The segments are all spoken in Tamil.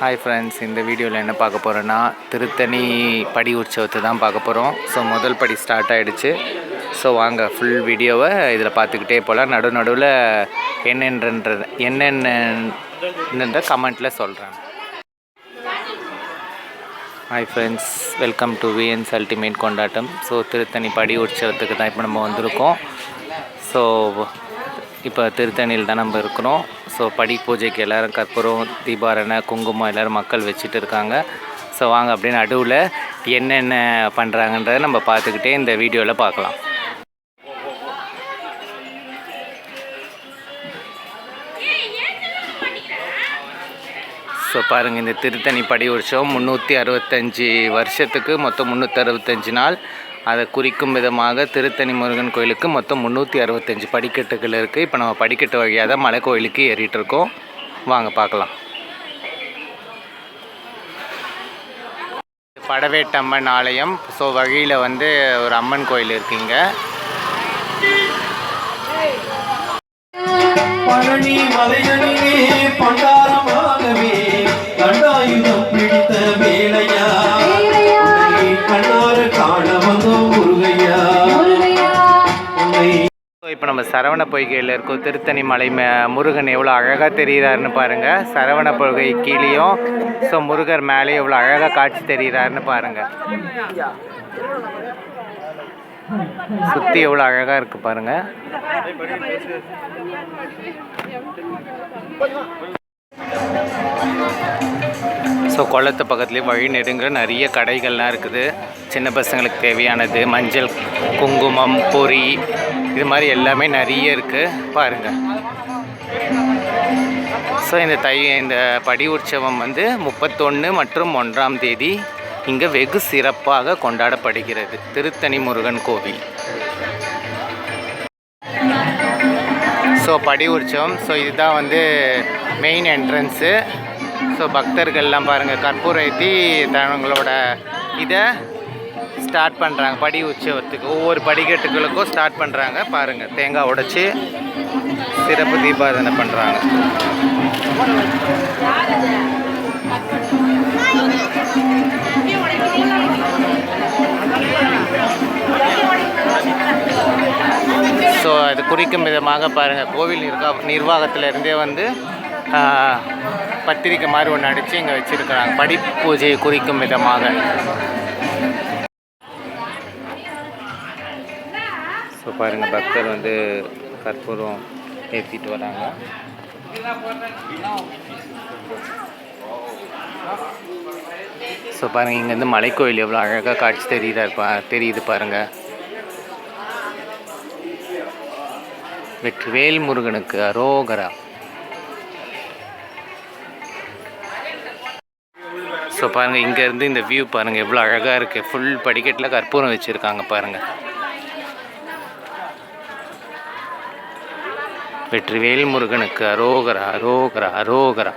ஹாய் ஃப்ரெண்ட்ஸ் இந்த வீடியோவில் என்ன பார்க்க போகிறோன்னா திருத்தணி படி உற்சவத்தை தான் பார்க்க போகிறோம் ஸோ முதல் படி ஸ்டார்ட் ஆகிடுச்சு ஸோ வாங்க ஃபுல் வீடியோவை இதில் பார்த்துக்கிட்டே போகலாம் நடு நடுவில் என்னென்றன்றது என்னென்ன கமெண்ட்டில் சொல்கிறேன் hi friends welcome to VNS ultimate கொண்டாட்டம். ஸோ திருத்தணி படி உற்சவத்துக்கு தான் இப்போ நம்ம வந்திருக்கோம். ஸோ இப்போ திருத்தணியில் தான் நம்ம இருக்கிறோம். ஸோ படி பூஜைக்கு எல்லோரும் கற்பூரம் தீபாரணை குங்குமம் எல்லோரும் மக்கள் வச்சுட்டு இருக்காங்க. ஸோ வாங்க அப்படின்னு நடுவில் என்னென்ன பண்ணுறாங்கன்றதை நம்ம பார்த்துக்கிட்டே இந்த வீடியோவில் பார்க்கலாம். ஸோ பாருங்கள் இந்த திருத்தணி படி உற்சவம் முந்நூற்றி அறுபத்தஞ்சி வருஷத்துக்கு மொத்தம் முந்நூற்றி அறுபத்தஞ்சு நாள். அதை குறிக்கும் விதமாக திருத்தணி முருகன் கோயிலுக்கு மொத்தம் முந்நூற்றி அறுபத்தஞ்சு படிக்கட்டுகள் இருக்குது இப்போ நம்ம படிக்கட்டு வழியாக தான் மலை கோயிலுக்கு ஏறிட்டு இருக்கோம். வாங்க பார்க்கலாம். படவேட்டம்மன் ஆலயம். ஸோ வழியில் வந்து ஒரு அம்மன் கோயில் இருக்குங்க பழனி மலையணிவே பண்டாரம் இப்போ நம்ம சரவண பொய்கையில் இருக்கோம். திருத்தணி மலை மே முருகன் எவ்வளோ அழகாக தெரிகிறாருன்னு பாருங்கள் சரவண பொய்கை கீழேயும் ஸோ முருகர் மேலே எவ்வளோ அழகாக காட்சி தெரிகிறாருன்னு பாருங்கள் சுற்றி எவ்வளோ அழகாக இருக்குது பாருங்கள் ஸோ குளத்து பக்கத்துலேயே வழி நெடுங்கிற நிறைய கடைகள்லாம் இருக்குது. சின்ன பசங்களுக்கு தேவையானது மஞ்சள் குங்குமம் பொறி இது மாதிரி எல்லாமே நிறைய இருக்குது பாருங்கள் ஸோ இந்த தை இந்த படி உற்சவம் வந்து முப்பத்தொன்று மற்றும் ஒன்றாம் தேதி இங்கே வெகு சிறப்பாக கொண்டாடப்படுகிறது. திருத்தணி முருகன் கோவில். ஸோ படி உற்சவம் ஸோ இதுதான் வந்து மெயின் என்ட்ரன்ஸு ஸோ பக்தர்கள்லாம் பாருங்கள் கற்பூரத்தி ஏற்றி தங்களோட இதை ஸ்டார்ட் பண்ணுறாங்க படி உற்சவத்துக்கு ஒவ்வொரு படிக்கட்டுகளுக்கும் ஸ்டார்ட் பண்ணுறாங்க பாருங்கள் தேங்காய் உடைச்சி சிறப்பு தீபாராதனை பண்ணுறாங்க ஸோ அது குறிக்கும் விதமாக பாருங்கள் கோவில் நிர்வாக நிர்வாகத்திலேருந்தே வந்து பத்திரிக்கை மாதிரி ஒன்று அடித்து இங்கே வச்சுருக்கிறாங்க. படிப்பூஜையை பூஜையை குறிக்கும் விதமாக. ஸோ பாருங்கள் பக்தர் வந்து கற்பூரம் ஏற்றிட்டு வராங்க. ஸோ பாருங்கள் இங்கேருந்து மலைக்கோயில் எவ்வளோ அழகாக காட்சி தெரியுதா இருப்பா தெரியுது பாருங்கள் வெற்றிவேல் முருகனுக்கு அரோகரா. ஸோ பாருங்கள் இங்கேருந்து இந்த வியூ பாருங்கள் எவ்வளோ அழகாக இருக்குது ஃபுல் படிக்கட்டில் கற்பூரம் வச்சுருக்காங்க பாருங்கள் வெற்றிவேல் முருகனுக்கு அரோகரா அரோகரா அரோகரா.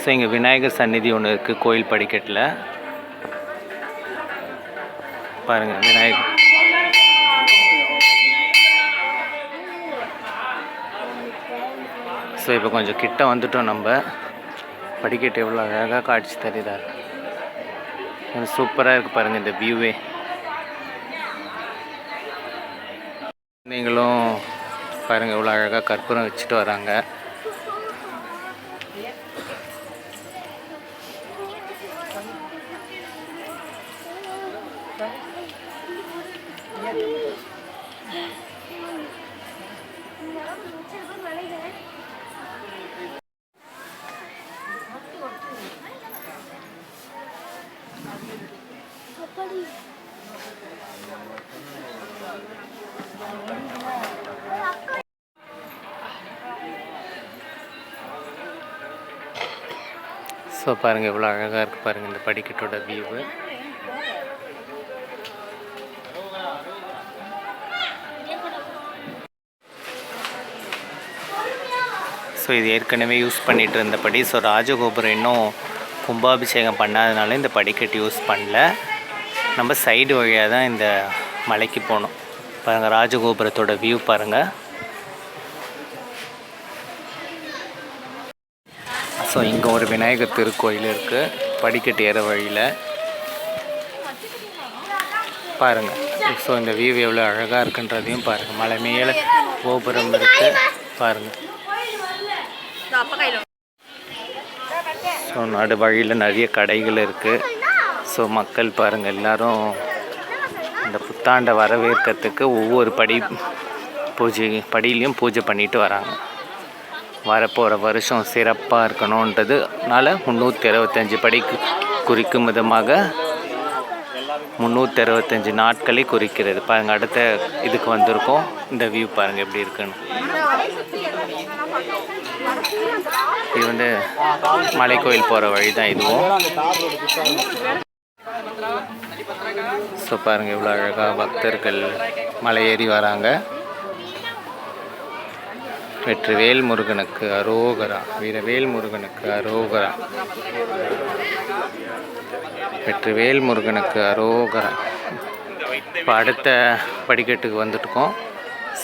ஸோ இங்கே விநாயகர் சந்நிதி ஒன்று இருக்குது கோயில் படிக்கட்டில். பாருங்கள் விநாயகர். ஸோ இப்போ கொஞ்சம் கிட்ட வந்துட்டோம் நம்ம. படிக்கட்டு எவ்வளோ அழகாக காட்சி தருதா. சூப்பராக இருக்குது பாருங்கள் இந்த வியூவே நீங்களும் பாருங்கள் எவ்வளோ அழகாக கற்பூரம் வச்சுட்டு வராங்க. ஸோ பாருங்கள் எவ்வளோ அழகாக இருக்குது பாருங்கள் இந்த படிக்கட்டோட வியூவு ஸோ இது ஏற்கனவே யூஸ் பண்ணிகிட்டு இருந்தபடி. ஸோ ராஜகோபுரம் இன்னும் கும்பாபிஷேகம் பண்ணாதனால இந்த படிக்கட்டு யூஸ் பண்ணல. நம்ம சைடு வழியாக தான் இந்த மலைக்கு போகணும் பாருங்கள் ராஜகோபுரத்தோட வியூ பாருங்கள் ஸோ இங்கே ஒரு விநாயகர் திருக்கோயில் இருக்குது படிக்கட்டு ஏற வழியில். பாருங்கள் ஸோ இந்த வியூ எவ்வளோ அழகாக இருக்குன்றதையும் பாருங்கள் மலை மேலே கோபுரம் இருக்குது பாருங்கள் ஸோ நடு வழியில் நிறைய கடைகள் இருக்குது ஸோ மக்கள் பாருங்கள் எல்லோரும் இந்த புத்தாண்டை வரவேற்கிறதுக்கு ஒவ்வொரு படி பூஜை படியிலையும் பூஜை பண்ணிட்டு வராங்க. வரப்போகிற வருஷம் சிறப்பாக இருக்கணுன்றதுனால முந்நூற்றி அறுபத்தஞ்சு படிக்கு குறிக்கும் விதமாக முந்நூற்றி அறுபத்தஞ்சு நாட்களை குறிக்கிறது. பாருங்கள் அடுத்த இதுக்கு வந்திருக்கோம். இந்த வியூ பாருங்கள் எப்படி இருக்குன்னு. இது வந்து மலைக்கோயில் போகிற வழி தான் இதுவும். ஸோ பாருங்கள் இவ்வளோ அழகாக பக்தர்கள் மலை ஏறி வராங்க. வெற்றிவேல் முருகனுக்கு அரோகரா வீரவேல் முருகனுக்கு அரோகரா. வெற்றிவேல் முருகனுக்கு அரோகரா. இப்போ அடுத்த படிக்கட்டுக்கு வந்துட்டுருக்கோம்.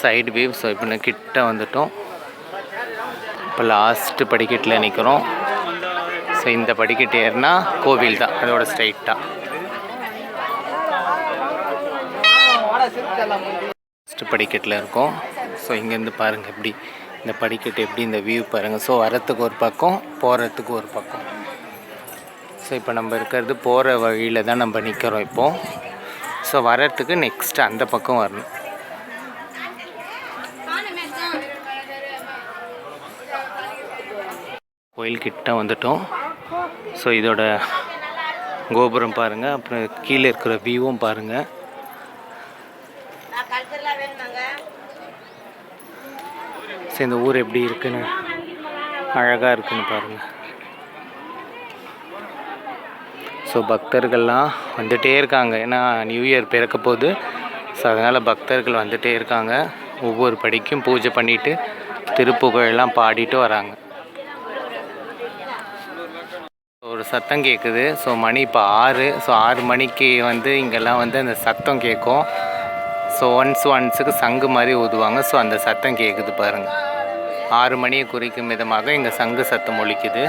சைடு வியூ ஸோ இப்போ நான் கிட்ட வந்துட்டோம். இப்போ லாஸ்ட்டு படிக்கட்டில் நிற்கிறோம் ஸோ இந்த படிக்கட்டு ஏறினா கோவில் தான். அதோட ஸ்ட்ரைட்டாக ஃபஸ்ட்டு படிக்கட்டில் இருக்கோம். ஸோ இங்கேருந்து பாருங்கள் எப்படி. இந்த படிக்கட்டு எப்படி இந்த வியூ பாருங்கள் ஸோ வரத்துக்கு ஒரு பக்கம் போகிறதுக்கு ஒரு பக்கம். ஸோ இப்போ நம்ம இருக்கிறது போகிற வழியில் தான் நம்ம நிற்கிறோம் இப்போது ஸோ வர்றதுக்கு நெக்ஸ்ட் அந்த பக்கம் வரணும். கோயில் கிட்ட வந்துட்டோம். ஸோ இதோட கோபுரம் பாருங்கள் அப்புறம் கீழே இருக்கிற வியூவும் பாருங்கள் ஸோ இந்த ஊர் எப்படி இருக்குன்னு அழகாக இருக்குன்னு பாருங்கள் ஸோ பக்தர்கள்லாம் வந்துகிட்டே இருக்காங்க. ஏன்னா நியூ இயர் பிறக்க போகுது. ஸோ அதனால் பக்தர்கள் வந்துகிட்டே இருக்காங்க. ஒவ்வொரு படிக்கும் பூஜை பண்ணிவிட்டு திருப்புகழெல்லாம் பாடிட்டு வராங்க. ஒரு சத்தம் கேட்குது ஸோ மணி இப்போ ஆறு. ஸோ ஆறு மணிக்கு வந்து இங்கெல்லாம் வந்து அந்த சத்தம் கேட்கும் ஸோ ஒன்ஸ் ஒன்ஸுக்கு சங்கு மாதிரி ஊதுவாங்க. ஸோ அந்த சத்தம் கேட்குது பாருங்கள் ஆறு மணியை குறிக்கும் விதமாக இங்கே சங்கு சத்தம் ஒழிக்குது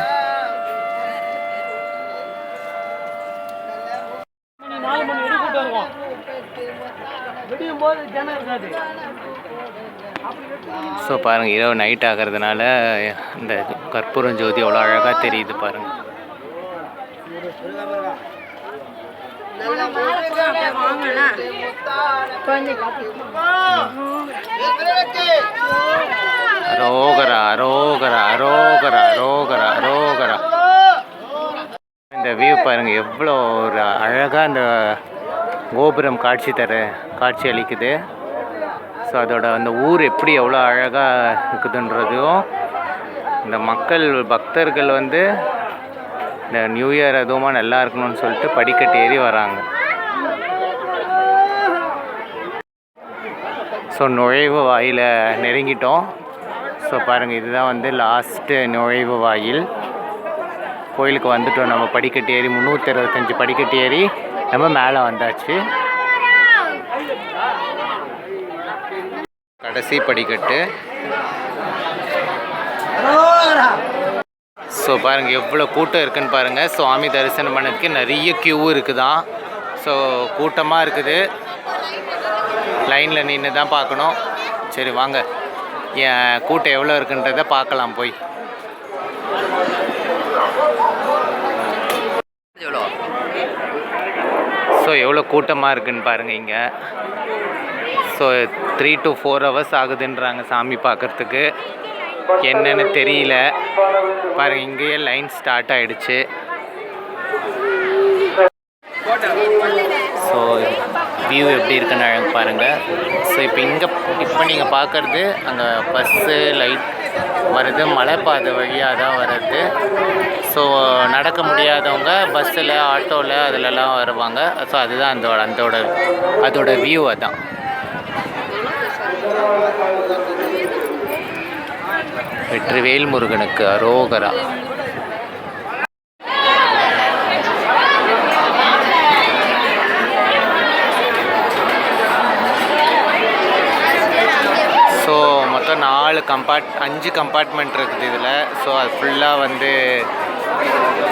ஸோ பாருங்கள் இரவு நைட் ஆகிறதுனால இந்த கற்பூரம் ஜோதி அவ்வளோ அழகாக தெரியுது பாருங்கள் அரோகரா அரோகரா அரோகரா அரோகரா அரோகரா. இந்த வியூ பாருங்க எவ்வளோ ஒரு அழகாக அந்த கோபுரம் காட்சி தர காட்சி அளிக்குது. ஸோ அதோட அந்த ஊர் எப்படி எவ்வளோ அழகாக இருக்குதுன்றதையும் இந்த மக்கள் பக்தர்கள் வந்து இந்த நியூ இயர் அதுவுமா நல்லா இருக்கணும்னு சொல்லிட்டு படிக்கட்டு ஏறி வராங்க. ஸோ நுழைவு வாயில் நெருங்கிட்டோம். ஸோ பாருங்கள் இதுதான் வந்து லாஸ்ட்டு நுழைவு வாயில். கோயிலுக்கு வந்துட்டோம் நம்ம படிக்கட்டு ஏறி. முந்நூற்றி அறுபத்தஞ்சி படிக்கட்டு ஏறி நம்ம மேலே வந்தாச்சு. கடைசி படிக்கட்டு. ஸோ பாருங்கள் எவ்வளோ கூட்டம் இருக்குதுன்னு பாருங்கள் சுவாமி தரிசனம் பண்ணதுக்கு நிறைய க்யூ இருக்குதான். ஸோ கூட்டமாக இருக்குது. லைனில் நின்று தான் பார்க்கணும். சரி வாங்க. என் கூட்டம் எவ்வளோ இருக்குன்றதை பார்க்கலாம் போய். ஸோ எவ்வளோ கூட்டமாக இருக்குன்னு பாருங்கள் இங்கே. So three to four hours ஆகுதுன்றாங்க சாமி பார்க்குறதுக்கு. என்னன்னு தெரியல. பாருங்க இங்கேயே லைன் ஸ்டார்ட் ஆயிடுச்சு. ஸோ வியூ எப்படி இருக்குன்னு பாருங்கள் ஸோ இப்போ இங்கே இப்போ நீங்கள் பார்க்குறது அங்கே பஸ்ஸு லைட் வருது மலைப்பாதை வழியாக தான் வருது ஸோ நடக்க முடியாதவங்க பஸ்ஸில் ஆட்டோவில் அதிலலாம் வருவாங்க. ஸோ அதுதான் அந்த அதோட அதோட வியூ அதான். வெற்றிவேல் முருகனுக்கு அரோகரா. ஸோ மொத்தம் நாலு கம்பார்ட் அஞ்சு கம்பார்ட்மெண்ட் இருக்குது இதில். ஸோ அது ஃபுல்லாக வந்து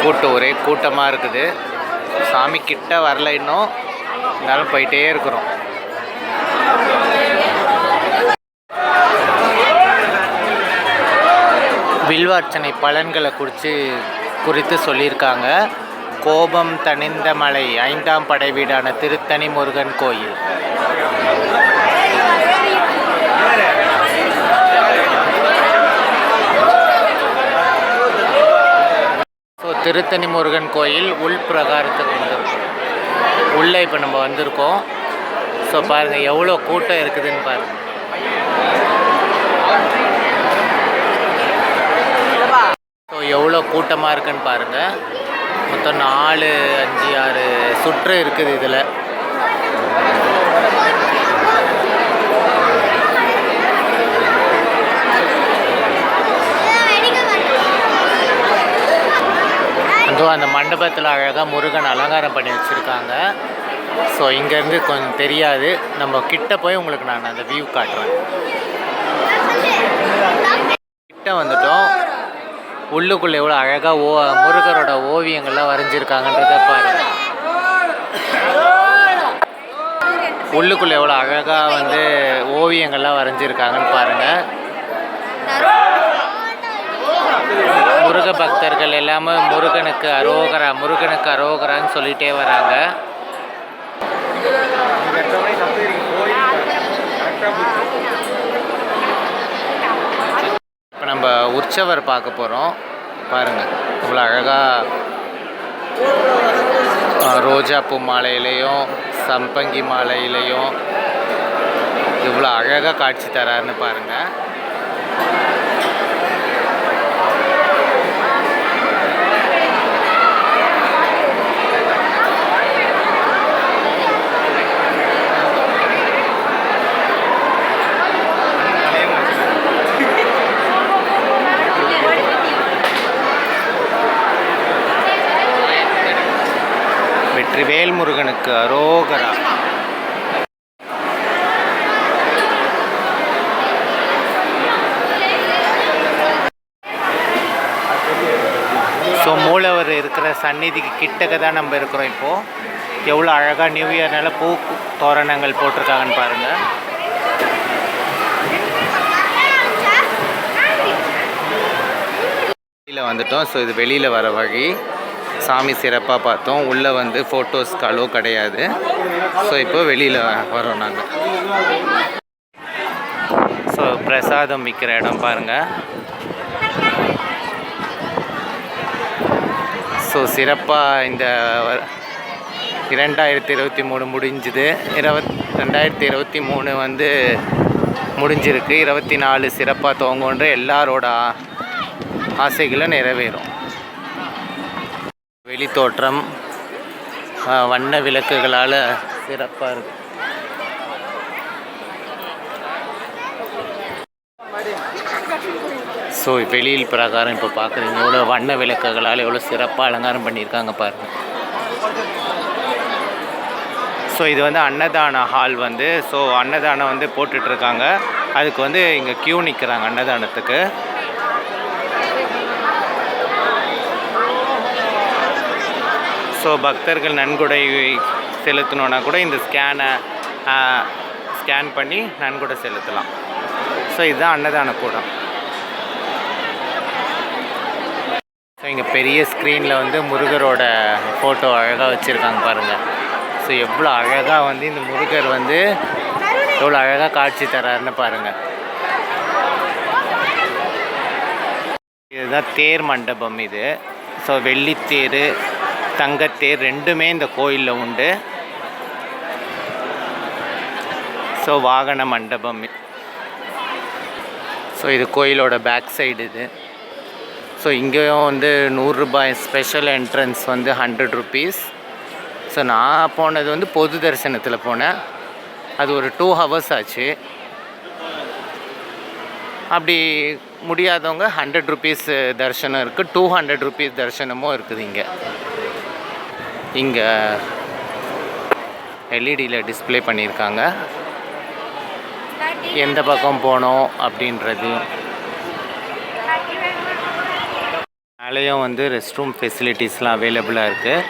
கூட்டம் ஒரே கூட்டமாக இருக்குது. சாமி கிட்ட வரல இன்னும். இருந்தாலும் போயிட்டே இருக்கிறோம். வில்வார்ச்சனை பலன்களை குறித்து குறித்து சொல்லியிருக்காங்க. கோபம் தணிந்த மலை ஐந்தாம் படை வீடான திருத்தணி முருகன் கோயில். ஸோ திருத்தணி முருகன் கோயில் உள் பிரகாரத்துக்கு வந்திருக்கோம் உள்ளே இப்போ நம்ம வந்திருக்கோம். ஸோ பாருங்கள் எவ்வளோ கூட்டம் இருக்குதுன்னு பாருங்கள் ஸோ எவ்வளோ கூட்டமாக இருக்குன்னு பாருங்கள் மொத்தம் நாலு அஞ்சு ஆறு சுற்று இருக்குது இதில். அதுவும் அந்த மண்டபத்தில் அழகாக முருகன் அலங்காரம் பண்ணி வச்சுருக்காங்க. ஸோ இங்கேருந்து கொஞ்சம் தெரியாது. நம்ம கிட்ட போய் உங்களுக்கு நான் அந்த வியூ காட்டுறேன். கிட்ட வந்துட்டோம். உள்ளுக்குள்ளே எவ்வளோ அழகாக ஓ முருகரோட ஓவியங்கள்லாம் வரைஞ்சிருக்காங்கன்றத பாருங்க. உள்ளுக்குள்ளே எவ்வளோ அழகாக வந்து ஓவியங்கள்லாம் வரைஞ்சிருக்காங்கன்னு பாருங்கள் முருக பக்தர்கள் எல்லாமே முருகனுக்கு அரோகரா முருகனுக்கு அரோகரான்னு சொல்லிட்டே வராங்க. இப்போ நம்ம உற்சவர் பார்க்க போகிறோம் பாருங்கள் இவ்வளோ அழகாக ரோஜாப்பூ மாலையிலையும் சம்பங்கி மாலையிலையும் இவ்வளோ அழகாக காட்சி தராருன்னு பாருங்கள் வெற்றிவேல் அரோகரா. ஸோ மூலவர் இருக்கிற சந்நிதிக்கு கிட்டக்க தான் நம்ம இருக்கிறோம் இப்போது எவ்வளோ அழகாக நியூ இயர்னால பூ தோரணங்கள் போட்டிருக்காங்கன்னு பாருங்கள் வெளியில் வந்துட்டோம். ஸோ இது வெளியில் வர வழி. சாமி சிறப்பாக பார்த்தோம். உள்ளே வந்து ஃபோட்டோஸ்க்கு அளவு கிடையாது. ஸோ இப்போ வெளியில் வரோம் நாங்கள் ஸோ பிரசாதம் விற்கிற இடம் பாருங்கள் ஸோ சிறப்பாக இந்த இரண்டாயிரத்தி இருபத்தி மூணு முடிஞ்சுது. இருபத் ரெண்டாயிரத்தி இருபத்தி மூணு வந்து முடிஞ்சிருக்கு. இருபத்தி நாலு சிறப்பாக துவங்குன்ற எல்லாரோட ஆசைகளும் நிறைவேறும். வெளித்தோற்றம் தோற்றம் வண்ண விளக்குகளால் சிறப்பாக இருக்கு. ஸோ வெளியில் பிரகாரம் இப்போ பார்க்குறீங்க எவ்வளோ வண்ண விளக்குகளால் எவ்வளோ சிறப்பாக அலங்காரம் பண்ணியிருக்காங்க பாருங்கள் ஸோ இது வந்து அன்னதான ஹால் வந்து. ஸோ அன்னதானம் வந்து போட்டுட்ருக்காங்க. அதுக்கு வந்து இங்கே க்யூ நிற்கிறாங்க அன்னதானத்துக்கு. ஸோ பக்தர்கள் நன்கொடை செலுத்தணுன்னா கூட இந்த ஸ்கேனை ஸ்கேன் பண்ணி நன்கொடை செலுத்தலாம். ஸோ இதுதான் அன்னதான கூடம். ஸோ இங்கே பெரிய ஸ்க்ரீனில் வந்து முருகரோட ஃபோட்டோ அழகாக வச்சுருக்காங்க பாருங்கள் ஸோ எவ்வளோ அழகாக வந்து இந்த முருகர் வந்து எவ்வளோ அழகாக காட்சி தராருன்னு பாருங்கள் இதுதான் தேர் மண்டபம் இது. ஸோ வெள்ளித்தேர் தங்கத்தேர் ரெண்டுமே இந்த கோயிலில் உண்டு. ஸோ வாகன மண்டபம். ஸோ இது கோயிலோட பேக் சைடு இது. ஸோ இங்கேயும் வந்து நூறுரூபாய் ஸ்பெஷல் என்ட்ரன்ஸ் வந்து ஹண்ட்ரட் ருபீஸ் ஸோ நான் போனது வந்து பொது தரிசனத்தில் போனேன். அது ஒரு டூ ஹவர்ஸ் ஆச்சு. அப்படி முடியாதவங்க ஹண்ட்ரட் ருபீஸ் தரிசனம் இருக்குது டூ ஹண்ட்ரட் ருபீஸ் தரிசனமும் இருக்குது இங்கே. இங்கே எல்இடியில் டிஸ்ப்ளே பண்ணியிருக்காங்க. எந்த பக்கம் போனோம் அப்படின்றதையும் மேலேயும் வந்து ரெஸ்ட் ரூம் ஃபெசிலிட்டிஸ்லாம் அவைலபிளாக இருக்குது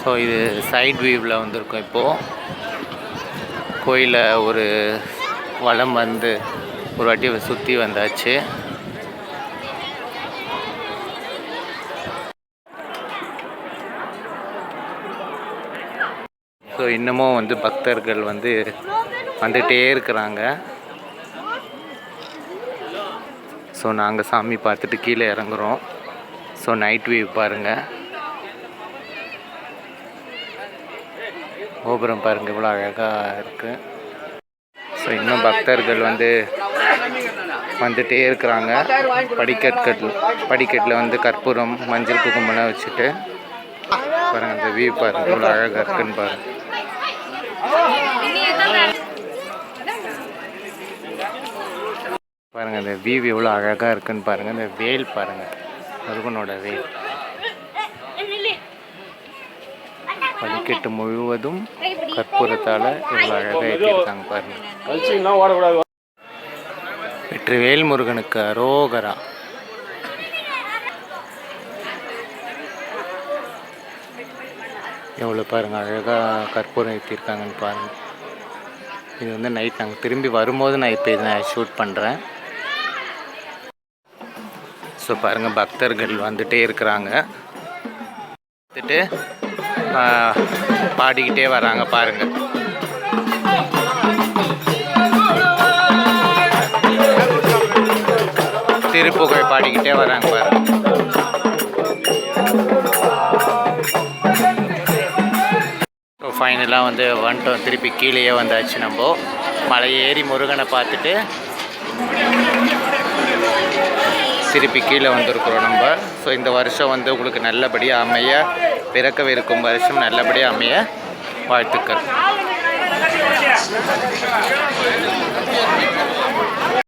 ஸோ இது சைட் வியூவில் வந்திருக்கோம் இப்போது கோயிலை ஒரு வளம் வந்து ஒரு வாட்டி சுற்றி வந்தாச்சு. ஸோ இன்னமும் வந்து பக்தர்கள் வந்து வந்துகிட்டே இருக்கிறாங்க. ஸோ நாங்கள் சாமி பார்த்துட்டு கீழே இறங்குறோம். ஸோ நைட் வியூ பாருங்கள் கோபுரம் பாருங்கள் இவ்வளோ அழகாக இருக்குது ஸோ இன்னும் பக்தர்கள் வந்து வந்துட்டே இருக்கிறாங்க. படிக்கற்கள் படிக்கட்டில் வந்து கற்பூரம் மஞ்சள் குங்குமம்லாம் வச்சுட்டு பாருங்கள் அந்த வியூ பாருங்கள் இவ்வளோ அழகாக இருக்குன்னு பாருங்கள் பாருங்கள் அந்த வியூ எவ்வளோ அழகாக இருக்குன்னு பாருங்கள் அந்த வேல் பாருங்கள் முருகனோட வேல். படிக்கட்டு முழுவதும் கற்பூரத்தால் இவ்வளோ அழகாக ஏற்றிருக்காங்க பாருங்கள் வெற்றிவேல் முருகனுக்கு அரோகரா. எவ்வளோ பாருங்கள் அழகாக கற்பூரம் ஏற்றிருக்காங்கன்னு பாருங்கள் இது வந்து நைட் நாங்கள் திரும்பி வரும்போது நான் இப்போ இதை ஷூட் பண்ணுறேன் ஸோ பாருங்கள் பக்தர்கள் வந்துட்டே இருக்கிறாங்க. வந்துட்டு பாடிக்கிட்டே வராங்க பாருங்கள் திருப்புகழ் பாடிக்கிட்டே வராங்க பாருங்க. ஸோ ஃபைனலாக வந்து வந்துட்டோம் திருப்பி கீழேயே வந்தாச்சு நம்ம. மலை ஏறி முருகனை பார்த்துட்டு திருப்பி கீழே வந்திருக்கிறோம் நம்ம. ஸோ இந்த வருஷம் வந்து உங்களுக்கு நல்லபடியாக அமைய பிறக்கவிருக்கும் வருஷம் நல்லபடியாக அமைய வாழ்த்துக்கள்.